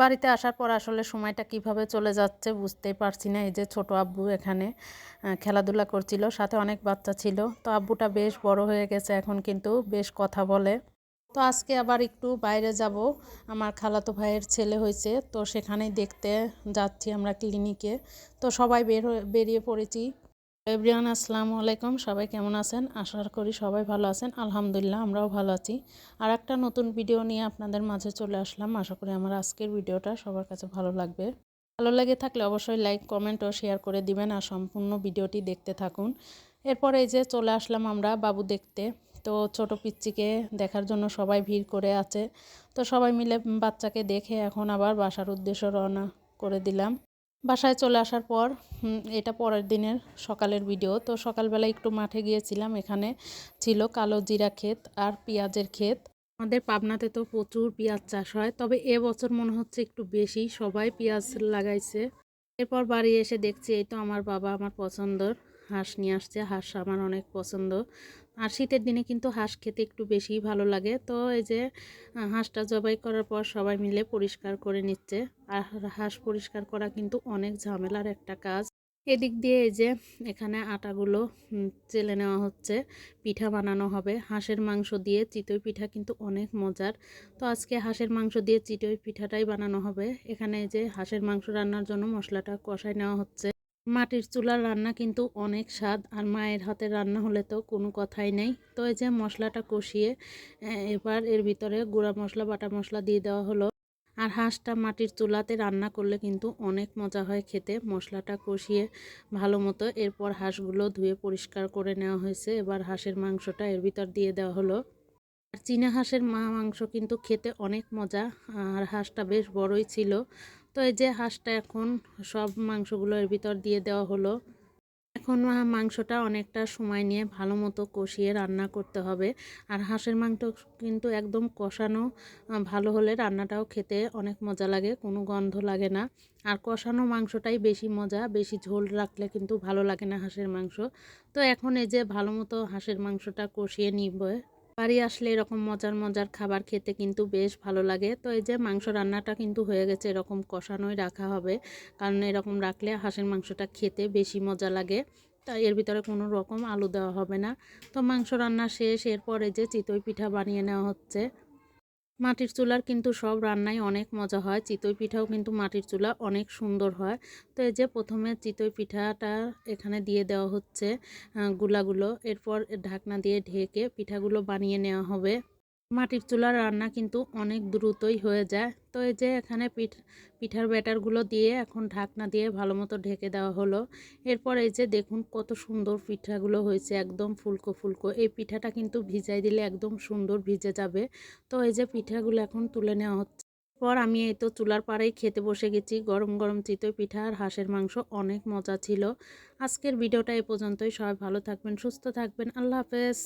বাড়িতে আসার পর আসলে সময়টা কীভাবে চলে যাচ্ছে বুঝতেই পারছি না। এই যে ছোট আব্বু এখানে খেলাধুলা করছিল, সাথে অনেক বাচ্চা ছিল। তো আব্বুটা বেশ বড় হয়ে গেছে এখন কিন্তু বেশ কথা বলে। তো আজকে আবার একটু বাইরে যাব। আমার খালাতো ভাইয়ের ছেলে হয়েছে, তো সেখানেই দেখতে যাচ্ছি আমরা ক্লিনিকে। তো সবাই বের বেরিয়ে পড়েছি। এভরিওয়ান, আসসালামু আলাইকুম। সবাই কেমন আছেন? আশা করি সবাই ভালো আছেন। আলহামদুলিল্লাহ, আমরাও ভালো আছি। আর একটা নতুন ভিডিও নিয়ে আপনাদের মাঝে চলে আসলাম। আশা করি আমার আজকের ভিডিওটা সবার কাছে ভালো লাগবে। ভালো লেগে থাকলে অবশ্যই লাইক, কমেন্ট ও শেয়ার করে দিবেন আর সম্পূর্ণ ভিডিওটি দেখতে থাকুন। এরপরে এই যে চলে আসলাম আমরা বাবু দেখতে। তো ছোট পিচ্চিকে দেখার জন্য সবাই ভিড় করে আছে। তো সবাই মিলে বাচ্চাকে দেখে এখন আবার বাসার উদ্দেশ্য রওনা করে দিলাম। বাসায় চলে আসার পর এটা পরের দিনের সকালের ভিডিও তো সকালবেলা একটু মাঠে গিয়েছিলাম, এখানে ছিল কালো জিরা ক্ষেত আর পেঁয়াজের ক্ষেত। আমাদের পাবনাতে তো প্রচুর পেঁয়াজ চাষ হয়, তবে এবছর মনে হচ্ছে একটু বেশি, সবাই পেঁয়াজ লাগাইছে। এরপর বাড়ি এসে দেখছি, এই তো আমার বাবা আমার পছন্দর হাঁস নিয়ে আসছে, হাঁস আমার অনেক পছন্দ। আর শীতের দিনে কিন্তু হাঁস খেতে একটু বেশিই ভালো লাগে। তো এই যে হাঁসটা জবাই করার পর সবাই মিলে পরিষ্কার করে নিচ্ছে। আর হাঁস পরিষ্কার করা কিন্তু অনেক ঝামেলার একটা কাজ। এদিক দিয়ে এই যে, এখানে আটাগুলো চেলে নেওয়া হচ্ছে। পিঠা বানানো হবে। হাঁসের মাংস দিয়ে চিতই পিঠা কিন্তু অনেক মজার। তো আজকে হাঁসের মাংস দিয়ে চিতই পিঠাটাই বানানো হবে। এখানে এই যে, হাঁসের মাংস রান্নার জন্য মশলাটা কষায় নেওয়া হচ্ছে। মাটির চুলার রান্না কিন্তু অনেক স্বাদ, আর মায়ের হাতের রান্না হলে তো কোনো কথাই নেই। তো এই যে মশলাটা কষিয়ে এবার এর ভিতরে গুঁড়া মশলা, বাটা মশলা দিয়ে দেওয়া হলো। আর হাঁসটা মাটির চুলাতে রান্না করলে কিন্তু অনেক মজা হয় খেতে। মশলাটা কষিয়ে ভালো মতো এরপর হাঁসগুলো ধুয়ে পরিষ্কার করে নেওয়া হয়েছে। এবার হাঁসের মাংসটা এর ভিতর দিয়ে দেওয়া হলো। আর চীনা হাঁসের মা মাংস কিন্তু খেতে অনেক মজা, আর হাঁসটা বেশ বড়ই ছিল। তো এই যে হাঁসটা এখন সব মাংসগুলো এর ভিতর দিয়ে দেওয়া হলো। এখন মাংসটা অনেকটা সময় নিয়ে ভালো মতো কষিয়ে রান্না করতে হবে। আর হাঁসের মাংস কিন্তু একদম কষানো ভালো হলে রান্নাটাও খেতে অনেক মজা লাগে, কোনো গন্ধ লাগে না। আর কষানো মাংসটাই বেশি মজা, বেশি ঝোল রাখলে কিন্তু ভালো লাগে না হাঁসের মাংস। তো এখন এই যে ভালো মতো হাঁসের মাংসটা কষিয়ে নিব। বাড়ি আসলে এরকম মজার মজার খাবার খেতে কিন্তু বেশ ভালো লাগে। তো এই যে মাংস রান্নাটা কিন্তু হয়ে গেছে এরকম কষানোই রাখা হবে। কারণ এরকম রাখলে হাঁসের মাংসটা খেতে বেশি মজা লাগে। তাই এর ভিতরে কোনো রকম আলু দেওয়া হবে না। তো মাংস রান্না শেষ, এরপরে যে চিতই পিঠা বানিয়ে নেওয়া হচ্ছে। মাটির চুলার কিন্তু সব রান্নাই অনেক মজা হয়। চিতই পিঠাও কিন্তু মাটির চুলা অনেক সুন্দর হয়। তো এই যে প্রথমে চিতই পিঠাটা এখানে দিয়ে দেওয়া হচ্ছে গুলাগুলো। এরপর ঢাকনা দিয়ে ঢেকে পিঠাগুলো বানিয়ে নেওয়া হবে। মাটির চুলার রান্না কিন্তু অনেক দ্রুতই হয়ে যায়। তো এই যে এখানে পিঠ, পিঠার ব্যাটারগুলো দিয়ে এখন ঢাকনা দিয়ে ভালো মতো ঢেকে দেওয়া হলো। এরপর এই যে দেখুন কত সুন্দর পিঠাগুলো হয়েছে, একদম ফুলকো ফুলকো। এই পিঠাটা কিন্তু ভিজাই দিলে একদম সুন্দর ভিজে যাবে। তো এই যে পিঠাগুলো এখন তুলে নেওয়া হচ্ছে। পর আমি এই তো চুলার পাড়েই খেতে বসে গেছি। গরম গরম চিতই পিঠা আর হাঁসের মাংস অনেক মজা ছিল। আজকের ভিডিওটা এ পর্যন্তই। সবাই ভালো থাকবেন, সুস্থ থাকবেন। আল্লাহ হাফেজ।